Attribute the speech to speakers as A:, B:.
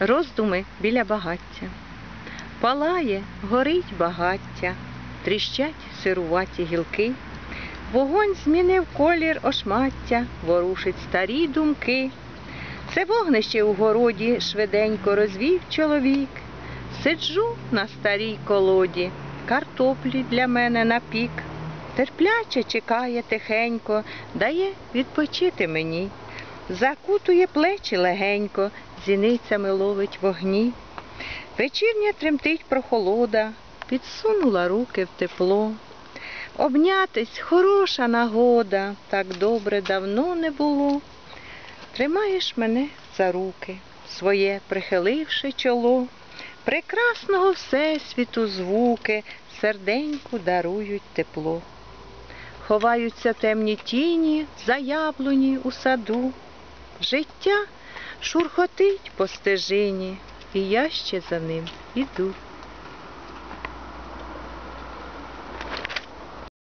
A: Роздуми біля багаття. Палає, горить багаття, тріщать сируваті гілки. Вогонь змінив колір ошмаття, ворушить старі думки. Це вогнище у городі швиденько розвів чоловік. Сиджу на старій колоді, картоплі для мене напік. Терпляче чекає тихенько, дає відпочити мені. Закутує плечі легенько, зіницями ловить вогні. Вечірня тремтить прохолода, підсунула руки в тепло. Обнятись хороша нагода, так добре давно не було. Тримаєш мене за руки, своє прихиливши чоло. Прекрасного всесвіту звуки серденьку дарують тепло. Ховаються темні тіні за яблуні у саду. Життя шурхотить по стежині, і я ще за ним іду.